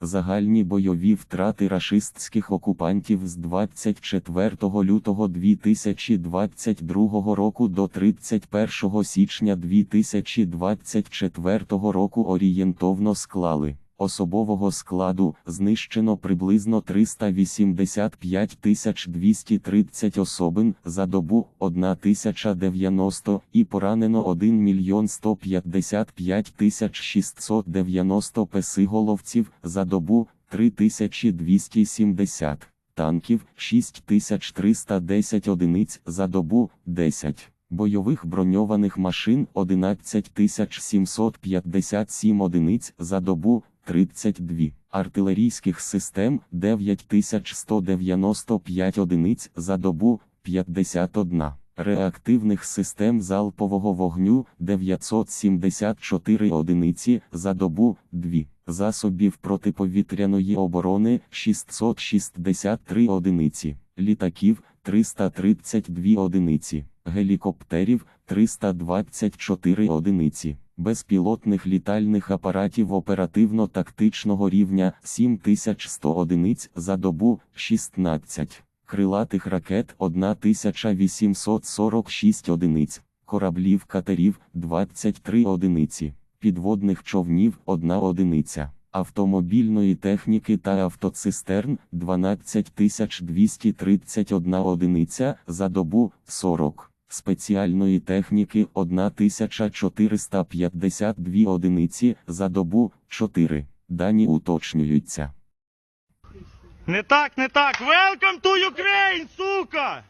Загальні бойові втрати рашистських окупантів з 24 лютого 2022 року до 31 січня 2024 року орієнтовно склали. Особового складу знищено приблизно 385 230 особин за добу 1090 і поранено 1 мільйон 155 690 песиголовців за добу 3270 танків 6310 одиниць за добу 10. Бойових броньованих машин 11757 одиниць за добу 32, артилерійських систем 9195 одиниць за добу 51, реактивних систем залпового вогню 974 одиниці за добу 2, засобів протиповітряної оборони 663 одиниці, літаків 332 одиниці, гелікоптерів 324 одиниці безпілотних літальних апаратів оперативно-тактичного рівня 7100 одиниць за добу 16, крилатих ракет 1846 одиниць, кораблів катерів 23 одиниці, підводних човнів 1 одиниця. Автомобільної техніки та автоцистерн 12231 одиниця за добу 40 спеціальної техніки 1452 одиниці за добу 4. Дані уточнюються. Не так, не так. Welcome to Ukraine, сука!